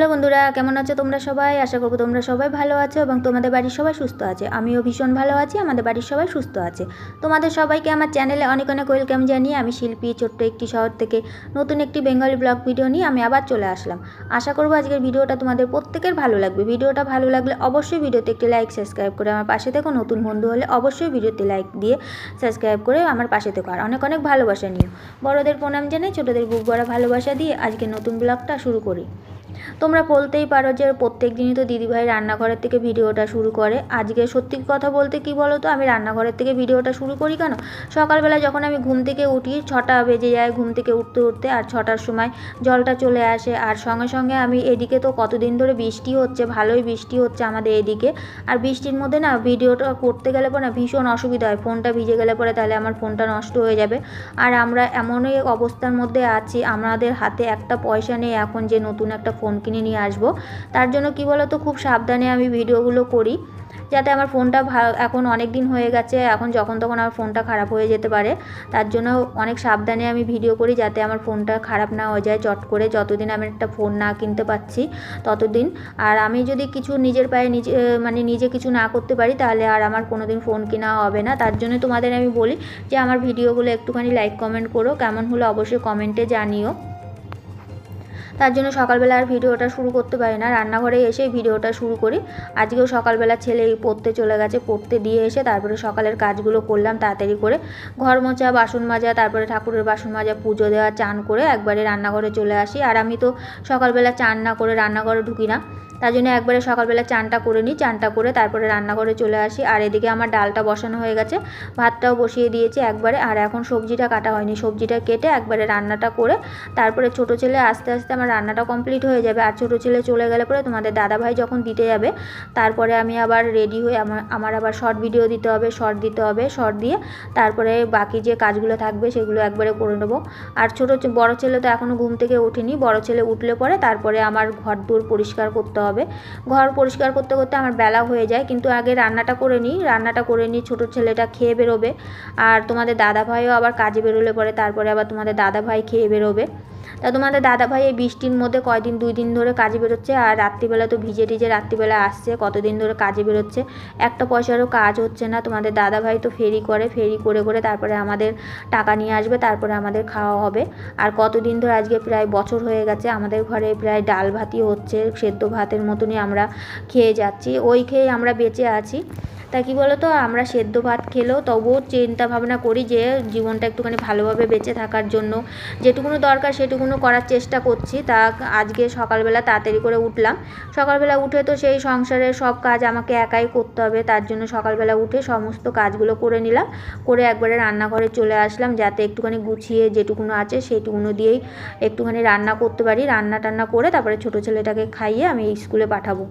Hello বন্ধুরা, কেমন আছো তোমরা সবাই? আশা করব তোমরা সবাই ভালো আছো এবং তোমাদের বাড়ির সবাই সুস্থ আছে। আমিও ভীষণ ভালো আছি, আমাদের বাড়ির সবাই সুস্থ আছে। তোমাদের সবাইকে আমার চ্যানেলে অনেক অনেক ওয়েলকাম জানিয়ে আমি শিল্পী, ছোট্ট একটি শহর থেকে নতুন একটি বেঙ্গলি ব্লগ ভিডিও নিয়ে আমি আবার চলে আসলাম। আশা করব আজকের ভিডিওটা তোমাদের প্রত্যেকের ভালো লাগবে। ভিডিওটা ভালো লাগলে অবশ্যই ভিডিওতে একটি লাইক সাবস্ক্রাইব করে আমার পাশে থেকো। নতুন বন্ধু হলে অবশ্যই ভিডিওতে লাইক দিয়ে সাবস্ক্রাইব করে আমার পাশে থেকো। আর অনেক অনেক ভালোবাসা নিও। বড়দের প্রণাম জানাই, ছোটোদের বুক ভরা ভালোবাসা দিয়ে আজকে নতুন ব্লগটা শুরু করি। তোমরা বলতেই পারো যে প্রত্যেক দিনই তো দিদিভাই রান্নাঘরের থেকে ভিডিওটা শুরু করে। আজকে সত্যি কথা বলতে কি বলো তো আমি রান্নাঘরের থেকে ভিডিওটা শুরু করি কেন? সকালবেলা যখন আমি ঘুম থেকে উঠি, ছটা বেজে যায় ঘুম থেকে উঠতে উঠতে, আর ছটার সময় জলটা চলে আসে। আর সঙ্গে সঙ্গে আমি এদিকে তো কতদিন ধরে বৃষ্টি হচ্ছে, ভালোই বৃষ্টি হচ্ছে আমাদের এদিকে। আর বৃষ্টির মধ্যে না ভিডিওটা করতে গেলে পরে না ভীষণ অসুবিধা হয়। ফোনটা ভিজে গেলে পরে তাহলে আমার ফোনটা নষ্ট হয়ে যাবে। আর আমরা এমনই অবস্থার মধ্যে আছি, আমাদের হাতে একটা পয়সা নেই এখন যে নতুন একটা ফোন কিনে নিয়ে আসব। তার জন্য কি বলতো, খুব সাবধানে আমি ভিডিওগুলো করি, যাতে আমার ফোনটা এখন অনেক দিন হয়ে গেছে, এখন যখন তখন আমার ফোনটা খারাপ হয়ে যেতে পারে। তার জন্য অনেক সাবধানে আমি ভিডিও করি, যাতে আমার ফোনটা খারাপ না হয়ে যায়, চট করে যতদিন আমি একটা ফোন না কিনতে পারছি, ততদিন। আর আমি যদি কিছু নিজের পায়ে নিজে মানে নিজে কিছু না করতে পারি, তাহলে আর আমার কোনো দিন ফোন কেনা হবে না। তার জন্য তোমাদের আমি বলি যে, আমার ভিডিওগুলো একটুখানি লাইক কমেন্ট করো। কেমন হলো অবশ্যই কমেন্টে জানিও। তার জন্য সকালবেলা আর ভিডিওটা শুরু করতে পারি না। রান্নাঘরে এসে ভিডিওটা শুরু করি। আজকেও সকালবেলা ছেলে পড়তে চলে গেছে, পড়তে দিয়ে এসে তারপরে সকালের কাজগুলো করলাম তাড়াতাড়ি করে। ঘর মোছা, বাসন মাজা, তারপরে ঠাকুরের বাসন মাজা, পুজো দেওয়া, চান করে একবারে রান্নাঘরে চলে আসি। আর আমি তো সকালবেলা চান না করে রান্নাঘরে ঢুকি না। তার জন্য একবারে সকালবেলা চানটা করে নিই, চানটা করে তারপরে রান্নাঘরে চলে আসি। আর এদিকে আমার ডালটা বসানো হয়ে গেছে, ভাতটাও বসিয়ে দিয়েছি একবারে। আর এখন সবজিটা কাটা হয়নি, সবজিটা কেটে একবারে রান্নাটা করে তারপরে ছোট ছেলে আস্তে আস্তে আমার রান্নাটা কমপ্লিট হয়ে যাবে। আর ছোট ছেলে চলে গেলে পরে তোমাদের দাদাভাই যখন দিতে যাবে, তারপরে আমি আবার রেডি হয়ে আমার আমার আবার শর্ট ভিডিও দিতে হবে শর্ট দিতে হবে শর্ট দিয়ে তারপরে বাকি যে কাজগুলো থাকবে সেগুলো একবারে করে নেব। আর ছোটো বড় ছেলে তো এখনও ঘুম থেকে ওঠেনি, বড় ছেলে উঠলে পরে তারপরে আমার ঘর দূর পরিষ্কার করতে হবে। ঘর পরিষ্কার করতে করতে আমার বেলা হয়ে যায়, কিন্তু আগে রান্নাটা করে নিই। রান্নাটা করে নিই, ছোটো ছেলেটা খেয়ে বেরোবে। আর তোমাদের দাদা ভাইও আবার কাজে বেরোলে পরে, তারপরে আবার তোমাদের দাদা ভাই খেয়ে বেরোবে। তা তোমাদের দাদা ভাই এই বৃষ্টির মধ্যে কয়দিন দুই দিন ধরে কাজে বেরোচ্ছে আর রাত্রিবেলা তো ভিজে টিজে রাত্রিবেলা আসছে, কতদিন ধরে কাজে বেরোচ্ছে। একটা পয়সারও কাজ হচ্ছে না, তোমাদের দাদা ভাই তো ফেরি করে ফেরি করে করে তারপরে আমাদের টাকা নিয়ে আসবে, তারপরে আমাদের খাওয়া হবে। আর কতদিন ধরে আজকে প্রায় বছর হয়ে গেছে, আমাদের ঘরে প্রায় ডাল ভাতই হচ্ছে, সেদ্ধ ভাতের মতনই আমরা খেয়ে যাচ্ছি। ওই খেয়ে আমরা বেঁচে আছি। তা কী বলো তো আমরা সেদ্ধ ভাত খেলেও তবুও চিন্তা ভাবনা করি যে জীবনটা একটুখানি ভালোভাবে বেঁচে থাকার জন্য। যেটুকুনো দরকার সেটুকুনো করার চেষ্টা করছি। তা আজকে সকালবেলা তাড়াতাড়ি করে উঠলাম। সকালবেলা উঠে তো সেই সংসারের সব কাজ আমাকে একাই করতে হবে, তার জন্য সকালবেলা উঠে সমস্ত কাজগুলো করে নিলাম। করে একবারে রান্নাঘরে চলে আসলাম, যাতে একটুখানি গুছিয়ে যেটুকুনো আছে সেটুকুনো দিয়েই একটুখানি রান্না করতে পারি। রান্না টান্না করে তারপরে ছোটো ছেলেটাকে খাইয়ে আমি স্কুলে পাঠাবো।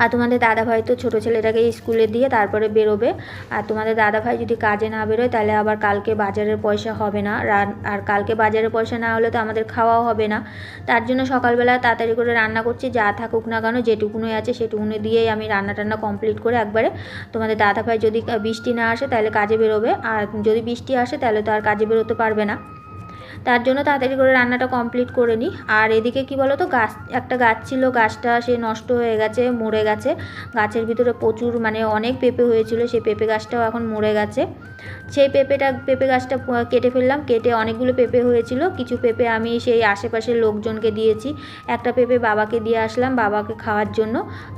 আর তোমাদের দাদাভাই তো ছোটো ছেলেটাকে স্কুলে দিয়ে তারপরে বেরোবে। আর তোমাদের দাদাভাই যদি কাজে না বেরোয়, তাহলে আবার কালকে বাজারের পয়সা হবে না। আর কালকে বাজারের পয়সা না হলে তো আমাদের খাওয়াও হবে না। তার জন্য সকালবেলা তাড়াতাড়ি করে রান্না করছি, যা থাকুক না কেন, যেটুকুনোই আছে সেটুকুনো দিয়েই আমি রান্না টান্না কমপ্লিট করে একবারে তোমাদের দাদাভাই যদি বৃষ্টি না আসে, তাহলে কাজে বেরোবে। আর যদি বৃষ্টি আসে, তাহলে তো আর কাজে বেরোতে পারবে না। তার জন্য তাড়াতাড়ি করে রান্নাটা কমপ্লিট করে নিই আর এদিকে কি বলো তো গাছ, একটা গাছ ছিল, গাছটা সে নষ্ট হয়ে গেছে, মরে গেছে। গাছের ভিতরে প্রচুর মানে অনেক পেঁপে হয়েছিল, সেই পেঁপে গাছটাও এখন মরে গেছে। সেই পেঁপেটা, পেঁপে গাছটা কেটে ফেললাম, কেটে অনেকগুলো পেঁপে হয়েছিল। কিছু পেঁপে আমি সেই আশেপাশের লোকজনকে দিয়েছি। একটা পেঁপে বাবাকে দিয়ে আসলাম, বাবাকে খাওয়ার জন্য।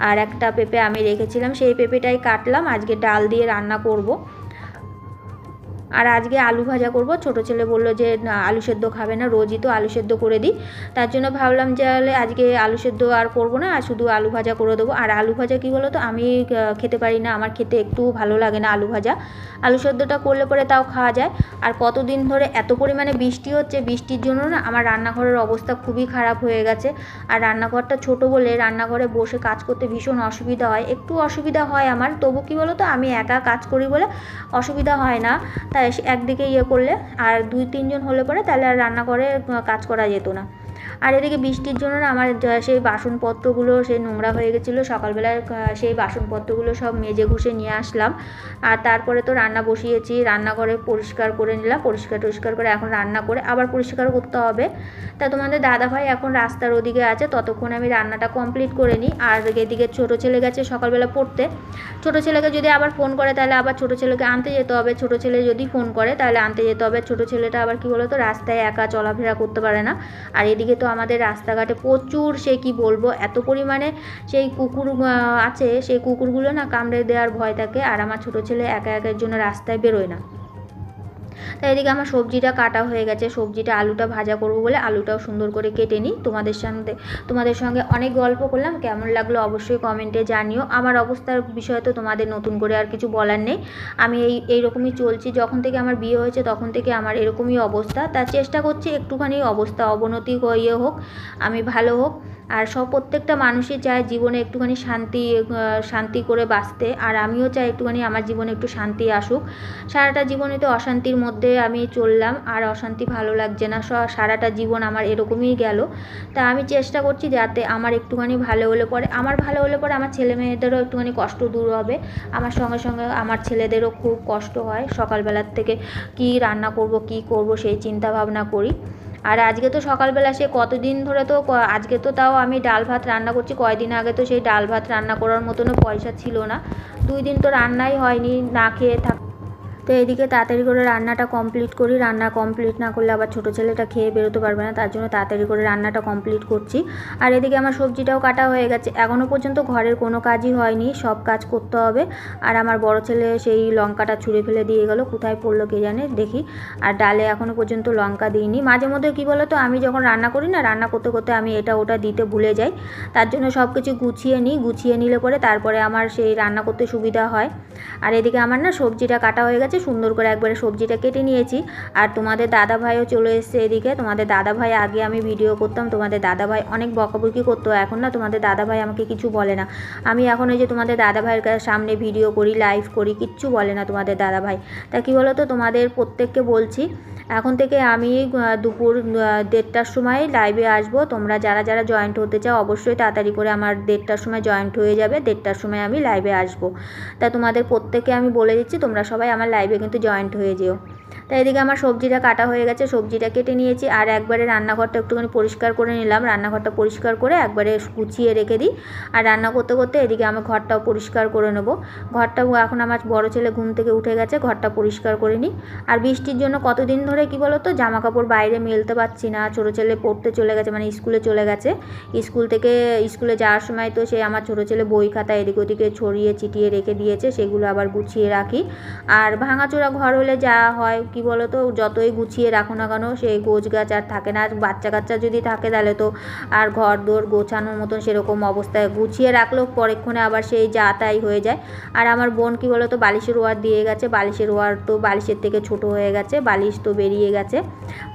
আর একটা পেঁপে আমি রেখেছিলাম, সেই পেঁপেটাই কাটলাম। আজকে ডাল দিয়ে রান্না করব। আর আজকে আলু ভাজা করব। ছোট ছেলে বলল যে আলু সেদ্ধ খাবে না, রোজই তো আলু সেদ্ধ করে দিই। তার জন্য ভাবলাম যে আজকে আলু সেদ্ধ আর করব না, আর শুধু আলু ভাজা করে দেবো। আর আলু ভাজা কী বলো তো আমি খেতে পারি না, আমার খেতে একটু ভালো লাগে না আলু ভাজা। আলু সেদ্ধটা করলে পরে তাও খাওয়া যায়। আর কতদিন ধরে এত পরিমাণে বৃষ্টি হচ্ছে, বৃষ্টির জন্য না আমার রান্নাঘরের অবস্থা খুবই খারাপ হয়ে গেছে। আর রান্নাঘরটা ছোট বলে রান্নাঘরে বসে কাজ করতে ভীষণ অসুবিধা হয়। একটু অসুবিধা হয় আমার, তবু কী বলো তো আমি একা কাজ করি বলে অসুবিধা হয় না। তাই একদিকে ইয়ে করলে আর দুই তিনজন হলে পরে তাহলে আর রান্নাঘরে কাজ করা যেত না। আর এদিকে বৃষ্টির জন্য না আমার সেই বাসনপত্রগুলো সেই নোংরা হয়ে গেছিল। সকালবেলায় আহ, সেই বাসনপত্রগুলো সব মেজে ঘুষে নিয়ে আসলাম। আর তারপরে তো রান্না বসিয়েছি রান্নাঘরে পরিষ্কার করে নিলাম পরিষ্কার টরিষ্কার করে এখন রান্না করে আবার পরিষ্কার করতে হবে। তা তোমাদের দাদাভাই এখন রাস্তার ওদিকে আছে ততক্ষণ আমি রান্নাটা কমপ্লিট করে নিই। আর এদিকে ছোটো ছেলে গেছে সকালবেলা পড়তে। ছোটো ছেলেকে যদি আবার ফোন করে তাহলে আবার ছোটো ছেলেকে আনতে যেতে হবে। ছোটো ছেলে যদি ফোন করে তাহলে আনতে যেতে হবে। ছোটো ছেলেটা আবার কি বলতো রাস্তায় একা চলাফেরা করতে পারে না। আর এদিকে তো আমাদের রাস্তাঘাটে প্রচুর সে কি বলব, এত পরিমাণে সেই কুকুর আছে, সেই কুকুরগুলো না কামড়ে দেওয়ার ভয় থাকে। আর আমার ছোটো ছেলে একা একের জন্য রাস্তায় বেরোয় না। তাই এদিকে আমার সবজিটা কাটা হয়ে গেছে। সবজিটা আলুটা ভাজা করব বলে আলুটাও সুন্দর করে কেটে নিই। তোমাদের সঙ্গে তোমাদের সঙ্গে অনেক গল্প করলাম। কেমন লাগল অবশ্যই কমেন্টে জানিও। আমার অবস্থার বিষয়ে তো তোমাদের নতুন করে আর কিছু বলার নেই। আমি এই, এইরকমই চলছি। যখন থেকে আমার বিয়ে হয়েছে তখন থেকে আমার এরকমই অবস্থা। তার চেষ্টা করছি একটুখানি অবস্থা অবনতি ইয়ে হোক, আমি ভালো হোক। আর সব প্রত্যেকটা মানুষই চায় জীবনে একটুখানি শান্তি শান্তি করে বাঁচতে। আর আমিও চাই একটুখানি আমার জীবনে একটু শান্তি আসুক। সারাটা জীবনে তো অশান্তির মধ্যে আমি চললাম, আর অশান্তি ভালো লাগছে না। সারাটা জীবন আমার এরকমই গেল। তা আমি চেষ্টা করছি যাতে আমার একটুখানি ভালো হলে পরে, আমার ভালো হলে পরে আমার ছেলে মেয়েদেরও একটুখানি কষ্ট দূর হবে। আমার সঙ্গে সঙ্গে আমার ছেলেদেরও খুব কষ্ট হয়। সকালবেলার থেকে কি রান্না করব, কি করব সেই চিন্তা ভাবনা করি। আর আজকে তো সকালবেলা সে কতদিন ধরে তো আজকে তো তাও আমি ডাল ভাত রান্না করছি। কয়দিন আগে তো সেই ডাল ভাত রান্না করার মতনও পয়সা ছিল না। দুই দিন তো রান্নাই হয়নি, না খেয়ে থাক তো এদিকে তাড়াতাড়ি করে রান্নাটা কমপ্লিট করি। রান্না কমপ্লিট না করলে আবার ছোটো ছেলেটা খেয়ে বেরোতে পারবে না, তার জন্য তাড়াতাড়ি করে রান্নাটা কমপ্লিট করছি। আর এদিকে আমার সবজিটাও কাটা হয়ে গেছে। এখনও পর্যন্ত ঘরের কোনো কাজই হয়নি, সব কাজ করতে হবে। আর আমার বড় ছেলে সেই লঙ্কাটা ছুঁড়ে ফেলে দিয়ে গেল, কোথায় পড়ল কে জানে, দেখি। আর ডালে এখনও পর্যন্ত লঙ্কা দিইনি। মাঝে মধ্যে কী বলো তো আমি যখন রান্না করি না, রান্না করতে করতে আমি এটা ওটা দিতে ভুলে যাই। তার জন্য সব কিছু গুছিয়ে নিই, গুছিয়ে নিলে পরে তারপরে আমার সেই রান্না করতে সুবিধা হয়। আর এদিকে আমার না সবজিটা কাটা হয়ে গেছে সুন্দর করে একবারে সবজিটা কেটে নিয়েছি। আর তোমাদের দাদা ভাইও চলে এসছে এদিকে। তোমাদের দাদা ভাই আগে আমি ভিডিও করতাম, তোমাদের দাদা ভাই অনেক বকাবকি করতো। এখন না তোমাদের দাদা ভাই আমাকে কিছু বলে না। আমি এখন এই যে তোমাদের দাদা ভাইয়ের সামনে ভিডিও করি লাইভ করি, কিচ্ছু বলে না তোমাদের দাদা ভাই তা কী বলো তো তোমাদের প্রত্যেককে বলছি এখন থেকে আমি দুপুর দেড়টার সময় লাইভে আসব। তোমরা যারা যারা জয়েন্ট হতে চাও, অবশ্যই তাড়াতাড়ি করে আমার দেড়টার সময় জয়েন্ট হয়ে যাবে। দেড়টার সময় আমি লাইভে আসব। তা তোমাদের প্রত্যেকে আমি বলে দিচ্ছি, তোমরা সবাই আমার লাইভে কিন্তু জয়েন্ট হয়ে যেও। তা এদিকে আমার সবজিটা কাটা হয়ে গেছে, সবজিটা কেটে নিয়েছি। আর একবারে রান্নাঘরটা একটুখানি পরিষ্কার করে নিলাম। রান্নাঘরটা পরিষ্কার করে একবারে গুছিয়ে রেখে দিই। আর রান্না করতে করতে এদিকে আমার ঘরটাও পরিষ্কার করে নেব। ঘরটাও এখন আমার বড় ছেলে ঘুম থেকে উঠে গেছে, ঘরটা পরিষ্কার করে নিই। আর বৃষ্টির জন্য কতদিন ধরে কি বলো তো জামা কাপড় বাইরে মেলতে পারছি না। ছোটো ছেলে পড়তে চলে গেছে মানে স্কুলে চলে গেছে। স্কুল থেকে স্কুলে যাওয়ার সময় তো সে আমার ছোটো ছেলে বই খাতা এদিক ওদিকে ছড়িয়ে ছিটিয়ে রেখে দিয়েছে, সেগুলো আবার গুছিয়ে রাখি। আর ভাঙাচোরা ঘর হলে যা হয় কি বলো তো যতই গুছিয়ে রাখো না কেন, সেই গোছ গাছ আর থাকে না। আর বাচ্চা কাচ্চা যদি থাকে তাহলে তো আর ঘর দোর গোছানোর মতন সেরকম অবস্থায় গুছিয়ে রাখলেও পরেক্ষণে আবার সেই যা তাই হয়ে যায়। আর আমার বোন কি বলো তো বালিশের ওয়ার দিয়ে গেছে। বালিশের ওয়ার তো বালিশের থেকে ছোট হয়ে গেছে, বালিশ তো বেরিয়ে গেছে।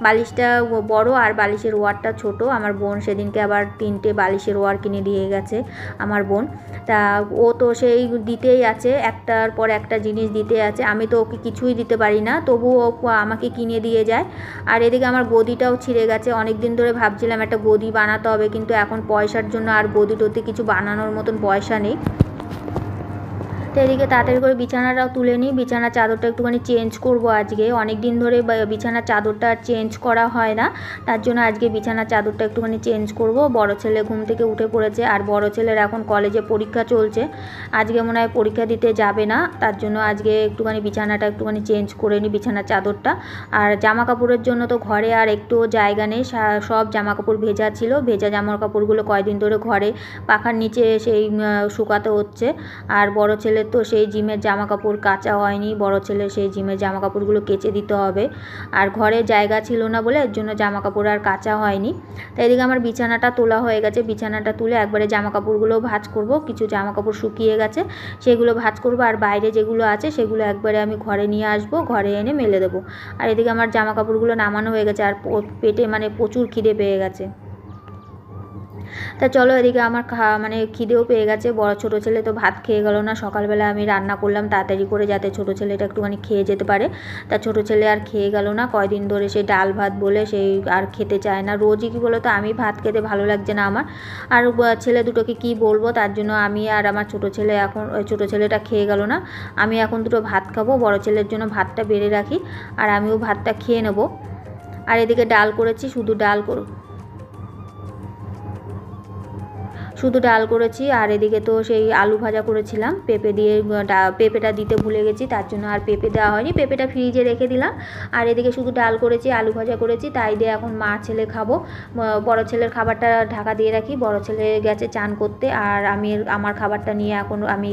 বালিশটা বড় আর বালিশের ওয়ারটা ছোট। আমার বোন সেদিনকে আবার তিনটে বালিশের ওয়ার কিনে দিয়ে গেছে, আমার বোন। তা ও তো সেই দিতেই আছে, একটার পর একটা জিনিস দিতে আছে। আমি তো ওকে কিছুই দিতে পারি না, তবুও ও আমাকে কিনে দিয়ে যায়। আর এদিকে আমার গদিটাও ছিঁড়ে গেছে। অনেক দিন ধরে ভাবছিলাম একটা গদি বানাতে হবে, কিন্তু এখন পয়সার জন্য আর গদি টদি কিছু বানানোর মতন পয়সা নেই। তো এদিকে তাড়াতাড়ি করে বিছানাটাও তুলে নিই। বিছানার চাদরটা একটুখানি চেঞ্জ করব আজকে। অনেক দিন ধরে বিছানার চাদরটা চেঞ্জ করা হয় না। তার জন্য আজকে বিছানার চাদরটা একটুখানি চেঞ্জ করব। বড় ছেলে ঘুম থেকে উঠে পড়েছে আর বড় ছেলের এখন কলেজে পরীক্ষা চলছে। আজকে মনে হয় পরীক্ষা দিতে যাবে না। তার জন্য আজকে একটুখানি বিছানাটা একটুখানি চেঞ্জ করে নিই বিছানার চাদরটা। আর জামা কাপড়ের জন্য তো ঘরে আর একটুও জায়গা নেই। সব জামা কাপড় ভেজা ছিল। ভেজা জামা কাপড়গুলো কয়দিন ধরে ঘরে। পাখার নিচে সেই শুকাতে হচ্ছে। আর বড় ছেলের তো সেই জিমের জামা কাপড় কাচা হয়নি, বড় ছেলে সেই জিমের জামা কাপড়গুলো কেচে দিতে হবে। আর ঘরে জায়গা ছিল না বলে এর জন্য জামা কাপড় আর কাচা হয়নি। তাই এদিকে আমার বিছানাটা তোলা হয়ে গেছে। বিছানাটা তুলে একবারে জামা কাপড়গুলো ভাঁজ করব। কিছু জামা কাপড় শুকিয়ে গেছে, সেগুলো ভাঁজ করব। আর বাইরে যেগুলো আছে সেগুলো একবারে আমি ঘরে নিয়ে আসব, ঘরে এনে মেলে দেবো। আর এদিকে আমার জামা কাপড়গুলো নামানো হয়ে গেছে। আর পেটে মানে প্রচুর খিদে পেয়ে গেছে। তা চলো এদিকে আমার খা মানে খিদেও পেয়ে গেছে। বড় ছোটো ছেলে তো ভাত খেয়ে গেলো না। সকালবেলা আমি রান্না করলাম তাড়াতাড়ি করে যাতে ছোটো ছেলেটা একটুখানি খেয়ে যেতে পারে। তা ছোটো ছেলে আর খেয়ে গেল না। কয়দিন ধরে সেই ডাল ভাত বলে সেই আর খেতে চায় না। রোজই কী বলো তো আমি ভাত খেতে ভালো লাগছে না আমার। আর ছেলে দুটোকে কি বলব? তার জন্য আমি আর আমার ছোটো ছেলে এখন ছোটো ছেলেটা খেয়ে গেল না। আমি এখন দুটো ভাত খাব। বড় ছেলের জন্য ভাতটা বেড়ে রাখি। আর আমিও ভাতটা খেয়ে নেব। আর এদিকে ডাল করেছি। শুধু ডাল করো শুধু ডাল করেছি আর এদিকে তো সেই আলু ভাজা করেছিলাম। পেঁপে দিয়ে পেঁপেটা দিতে ভুলে গেছি, তার জন্য আর পেঁপে দেওয়া হয়নি। পেঁপেটা ফ্রিজে রেখে দিলাম। আর এদিকে শুধু ডাল করেছি, আলু ভাজা করেছি, তাই দিয়ে এখন মা ছেলে খাব। বড় ছেলের খাবারটা ঢাকা দিয়ে রাখি। বড় ছেলে গেছে চান করতে আর আমি আমার খাবারটা নিয়ে এখন আমি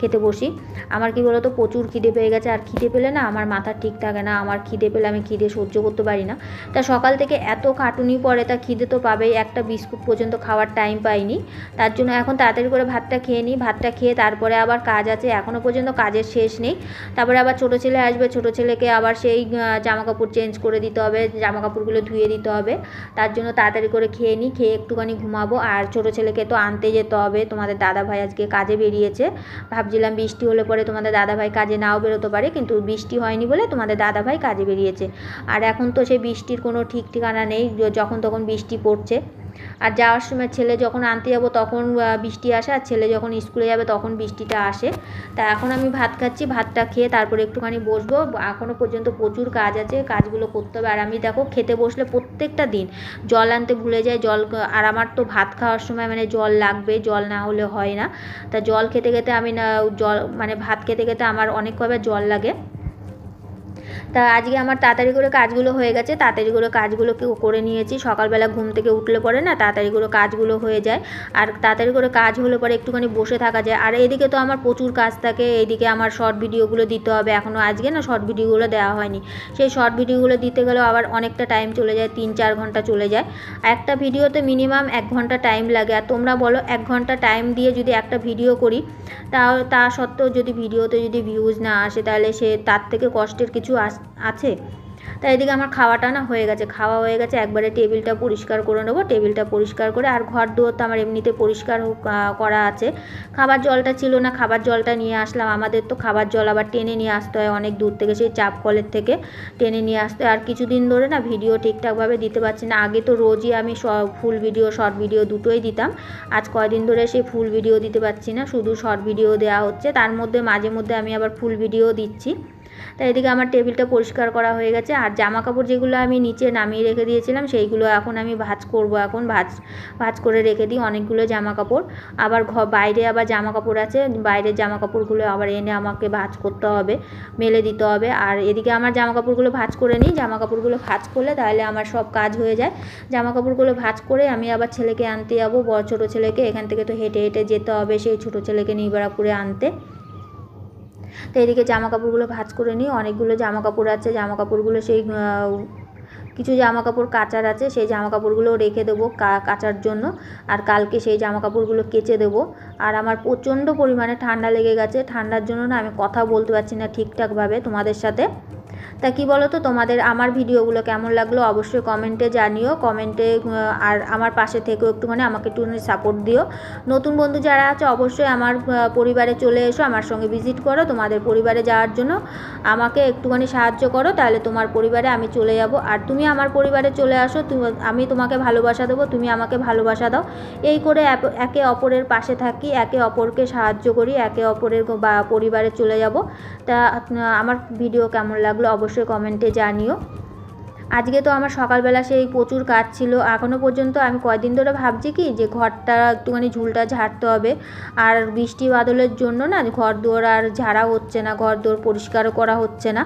খেতে বসি। আমার কি বলতো, প্রচুর খিদে পেয়ে গেছে। আর খিদে পেলে না আমার মাথা ঠিক থাকে না। আমার খিদে পেলে আমি খিদে সহ্য করতে পারি না। তা সকাল থেকে এত কাটুনি পরে তা খিদে তো পাবেই। একটা বিস্কুট পর্যন্ত খাওয়ার টাইম পাইনি। তার জন্য এখন তাড়াতাড়ি করে ভাতটা খেয়ে নিই। ভাতটা খেয়ে তারপরে আবার কাজ আছে। এখনও পর্যন্ত কাজের শেষ নেই। তারপরে আবার ছোটো ছেলে আসবে। ছোটো ছেলেকে আবার সেই জামা কাপড় চেঞ্জ করে দিতে হবে। জামা কাপড়গুলো ধুয়ে দিতে হবে। তার জন্য তাড়াতাড়ি করে খেয়ে নিই। খেয়ে একটুখানি ঘুমাবো। আর ছোটো ছেলেকে তো আনতে যেতে হবে। তোমাদের দাদা ভাই আজকে কাজে বেরিয়েছে। ভাবছিলাম বৃষ্টি হলে পরে তোমাদের দাদা ভাই কাজে নাও বেরোতে পারে। কিন্তু বৃষ্টি হয়নি বলে তোমাদের দাদা ভাই কাজে বেরিয়েছে। আর এখন তো সেই বৃষ্টির কোনো ঠিক ঠিকানা নেই। যখন তখন বৃষ্টি পড়ছে। আর যাওয়ার সময় ছেলে যখন আনতে যাব তখন বৃষ্টি আসে, আর ছেলে যখন স্কুলে যাবে তখন বৃষ্টিটা আসে। তা এখন আমি ভাত খাচ্ছি, ভাতটা খেয়ে তারপরে একটুখানি বসবো। এখনও পর্যন্ত প্রচুর কাজ আছে, কাজগুলো করতে হবে। আর আমি দেখো, খেতে বসলে প্রত্যেকটা দিন জল আনতে ভুলে যায় জল আর আমার তো ভাত খাওয়ার সময় মানে জল লাগবে, জল না হলে হয় না। তা জল খেতে খেতে আমি না, জল মানে ভাত খেতে খেতে আমার অনেক কবে জল লাগে। তা আজকে আমার তাড়াতাড়ি করে কাজগুলো হয়ে গেছে, তাড়াতাড়ি করে কাজগুলো কেউ- করে নিয়েছি। সকালবেলা ঘুম থেকে উঠলে পরে না তাড়াতাড়ি করে কাজগুলো হয়ে যায়। আর তাড়াতাড়ি করে কাজ হলে পরে একটুখানি বসে থাকা যায়। আর এদিকে তো আমার প্রচুর কাজ থাকে, এদিকে আমার শর্ট ভিডিওগুলো দিতে হবে। এখনও আজকে না শর্ট ভিডিওগুলো দেওয়া হয়নি। সেই শর্ট ভিডিওগুলো দিতে গেলেও আবার অনেকটা টাইম চলে যায়, তিন চার ঘণ্টা চলে যায়। একটা ভিডিওতে মিনিমাম এক ঘণ্টা টাইম লাগে। আর তোমরা বলো, এক ঘণ্টা টাইম দিয়ে যদি একটা ভিডিও করি তা তা সত্ত্বেও যদি ভিডিওতে যদি ভিউজ না আসে, তাহলে সে তার থেকে কষ্টের কিছু আস- আছে। তাই এদিকে আমার খাওয়াটা না হয়ে গেছে। খাওয়া হয়ে গেছে, একবারে টেবিলটা পরিষ্কার করে নেব। টেবিলটা পরিষ্কার করে, আর ঘর দুয়ার তো আমার এমনিতে পরিষ্কার করা আছে। খাবার জলটা ছিল না, খাবার জলটা নিয়ে আসলাম। আমাদের তো খাবার জল আবার টেনে নিয়ে আসতে হয় অনেক দূর থেকে, সেই চাপ কলের থেকে টেনে নিয়ে আসতে হয়। আর কিছুদিন ধরে না ভিডিও ঠিকঠাকভাবে দিতে পারছি না। আগে তো রোজই আমি ফুল ভিডিও, শর্ট ভিডিও দুটোই দিতাম। আজ কয়দিন ধরে সেই ফুল ভিডিও দিতে পারছি না, শুধু শর্ট ভিডিও দেওয়া হচ্ছে। তার মধ্যে মাঝে মধ্যে আমি আবার ফুল ভিডিও দিচ্ছি। তাই এদিকে আমার টেবিলটা পরিষ্কার করা হয়ে গেছে। আর জামা কাপড় যেগুলো আমি নিচে নামিয়ে রেখে দিয়েছিলাম, সেইগুলো এখন আমি ভাঁজ করব এখন। ভাঁজ ভাঁজ করে রেখে দিই অনেকগুলো জামা কাপড় আবার ঘ, বাইরে আবার জামা কাপড় আছে, বাইরের জামা কাপড়গুলো আবার এনে আমাকে ভাঁজ করতে হবে, মেলে দিতে হবে। আর এদিকে আমার জামা কাপড়গুলো ভাঁজ করে নিই। জামা কাপড়গুলো ভাঁজ করলে তাহলে আমার সব কাজ হয়ে যায়। জামা কাপড়গুলো ভাঁজ করে আমি আবার ছেলেকে আনতে যাব। বড় ছোটো ছেলেকে এখান থেকে তো হেঁটে হেঁটে যেতে হবে সেই ছোটো ছেলেকে নিবরাপুরে আনতে। তো এদিকে জামা কাপড়গুলো ভাঁজ করে নিই। অনেকগুলো জামা কাপড় আছে জামা কাপড়গুলো সেই কিছু জামা কাপড় কাচার আছে, সেই জামা কাপড়গুলো রেখে দেবো কাচার জন্য। আর কালকে সেই জামা কাপড়গুলো কেচে দেবো। আর আমার প্রচণ্ড পরিমাণে ঠান্ডা লেগে গেছে। ঠান্ডার জন্য না আমি কথা বলতে পারছি না ঠিকঠাকভাবে তোমাদের সাথে। তা কি বলো তো তোমাদের আমার ভিডিওগুলো কেমন লাগল অবশ্যই কমেন্টে জানিও। কমেন্টে আর আমার পাশে থেকেও একটুখানি আমাকে একটুখানি সাপোর্ট দিও। নতুন বন্ধু যারা আছে, অবশ্যই আমার পরিবারে চলে এসো, আমার সঙ্গে ভিজিট করো। তোমাদের পরিবারে যাওয়ার জন্য আমাকে একটুখানি সাহায্য করো, তাহলে তোমার পরিবারে আমি চলে যাব। আর তুমি আমার পরিবারে চলে আসো আমি তোমাকে ভালোবাসা দেবো, তুমি আমাকে ভালোবাসা দাও। এই করে একে অপরের পাশে থাকি, একে অপরকে সাহায্য করি, একে অপরের বা পরিবারে চলে যাব। তা আমার ভিডিও কেমন লাগল অবশ্যই কমেন্টে জানিও। আজকে তো আমার সকালবেলা সেই প্রচুর কাজ ছিল। এখনও পর্যন্ত আমি কয়দিন ধরে ভাবছি কি যে ঘরটা একটুখানি ঝুলটা ঝাড়তে হবে। আর বৃষ্টি বাদলের জন্য না ঘর দুয়ার আর ঝাড়া হচ্ছে না, ঘর দুয়ার পরিষ্কারও করা হচ্ছে না।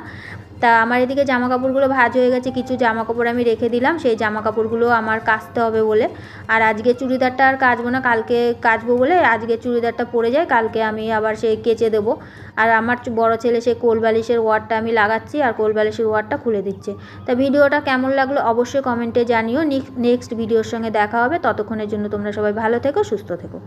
তা আমার এদিকে জামা কাপড়গুলো ভাঁজ হয়ে গেছে, কিছু জামা কাপড় আমি রেখে দিলাম, সেই জামা কাপড়গুলো আমার কাচতে হবে বলে। আর আজকে চুড়িদারটা আর কাচবো না, কালকে কাচবো বলে আজকে চুড়িদারটা পরে যায় কালকে আমি আবার সেই কেচে দেবো। আর আমার বড় ছেলে সেই কোলবালিশের ওয়ারটা আমি লাগাচ্ছি আর কোল কোলবালিশের ওয়ারটা খুলে দিচ্ছে। তা ভিডিওটা কেমন লাগল অবশ্যই কমেন্টে জানিও। নেক্সট ভিডিওর সঙ্গে দেখা হবে। ততক্ষণের জন্য তোমরা সবাই ভালো থেকো, সুস্থ থেকো।